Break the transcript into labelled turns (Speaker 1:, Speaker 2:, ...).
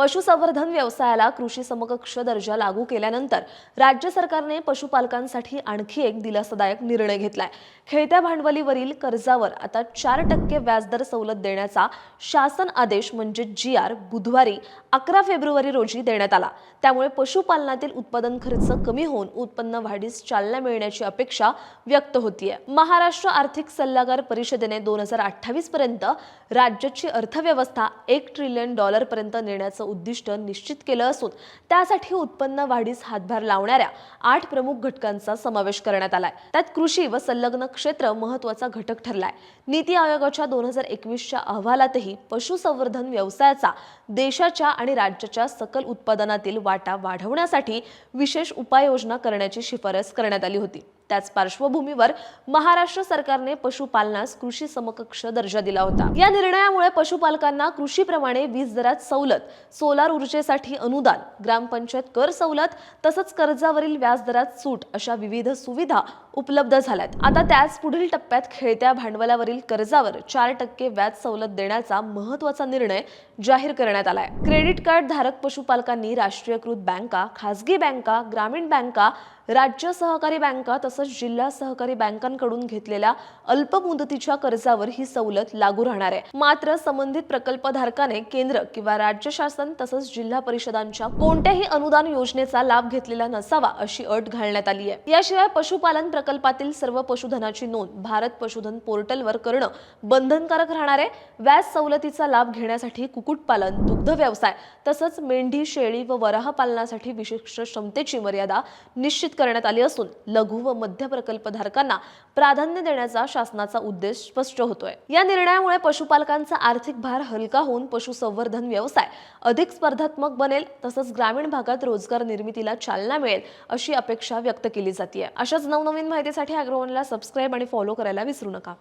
Speaker 1: पशुसंवर्धन व्यवसायाला कृषी समकक्ष दर्जा लागू केल्यानंतर राज्य सरकारने पशुपालकांसाठी आणखी एक दिलासादायक निर्णय घेतलाय. खेळत्या भांडवलीवरील कर्जावर आता चार टक्के व्याजदर सवलत देण्याचा शासन आदेश म्हणजे जी आर बुधवारी अकरा फेब्रुवारी रोजी देण्यात आला. त्यामुळे पशुपालनातील उत्पादन खर्च कमी होऊन उत्पन्न वाढीस चालना मिळण्याची अपेक्षा व्यक्त होतीये. महाराष्ट्र आर्थिक सल्लागार परिषदेने दोन हजार अठ्ठावीस पर्यंत राज्याची अर्थव्यवस्था एक ट्रिलियन डॉलर पर्यंत नेण्याचं उद्दिष्ट निश्चित केलं असून त्यासाठी उत्पन्न वाढीस हातभार लावणाऱ्या आठ प्रमुख घटकांचा समावेश करण्यात आलाय. त्यात कृषी व संलग्न क्षेत्र महत्त्वाचा घटक ठरलाय. नीती आयोगाच्या दोन हजार एकवीसच्या अहवालातही पशुसंवर्धन व्यवसायाचा देशाच्या आणि राज्याच्या सकल उत्पादनातील वाटा वाढवण्यासाठी विशेष उपाययोजना करण्याची शिफारस करण्यात आली होती. त्याच पार्श्वभूमीवर महाराष्ट्र सरकारने पशुपालनास कृषी समकक्ष दर्जा दिला होता. या निर्णयामुळे पशुपालकांना कृषीप्रमाणे वीज दरात सवलत सोलार ऊर्जेसाठी अनुदान ग्रामपंचायत कर सवलत तसंच कर्जावरील व्याजदरात सूट अशा विविध सुविधा उपलब्ध झाल्यात. आता त्याच पुढील टप्प्यात खेळत्या भांडवलावरील कर्जावर चार टक्के व्याज सवलत देण्याचा महत्त्वाचा निर्णय जाहीर करण्यात आलाय. क्रेडिट कार्ड धारक पशुपालकांनी राष्ट्रीयकृत बँका खासगी बँका ग्रामीण बँका राज्य सहकारी बँका तसंच जिल्हा सहकारी बँकांकडून घेतलेल्या अल्प मुदतीच्या कर्जावर ही सवलत लागू राहणार आहे. मात्र संबंधित प्रकल्पधारकाने केंद्र किंवा राज्य शासन तसंच जिल्हा परिषदांच्या कोणत्याही अनुदान योजनेचा लाभ घेतलेला नसावा अशी अट घालण्यात आली आहे. याशिवाय पशुपालन प्रकल्पातील सर्व पशुधनाची नोंद भारत पशुधन पोर्टलवर करणं बंधनकारक राहणार आहे. व्याज सवलतीचा लाभ घेण्यासाठी कुक्कुटपालन दुग्ध व्यवसाय तसंच मेंढी शेळी व वराह पालनासाठी विशिष्ट क्षमतेची मर्यादा निश्चित करण्यात आली असून लघु व मध्य प्रकल्पधारकांना प्राधान्य देण्याचा शासनाचा उद्देश स्पष्ट होतोय. या निर्णयामुळे पशुपालकांचा आर्थिक भार हलका होऊन पशुसंवर्धन व्यवसाय अधिक स्पर्धात्मक बनेल तसंच ग्रामीण भागात रोजगार निर्मितीला चालना मिळेल अशी अपेक्षा व्यक्त केली जाते अशाच नवनवीन माहितीसाठी अग्रवनला सबस्क्राईब आणि फॉलो करायला विसरू नका.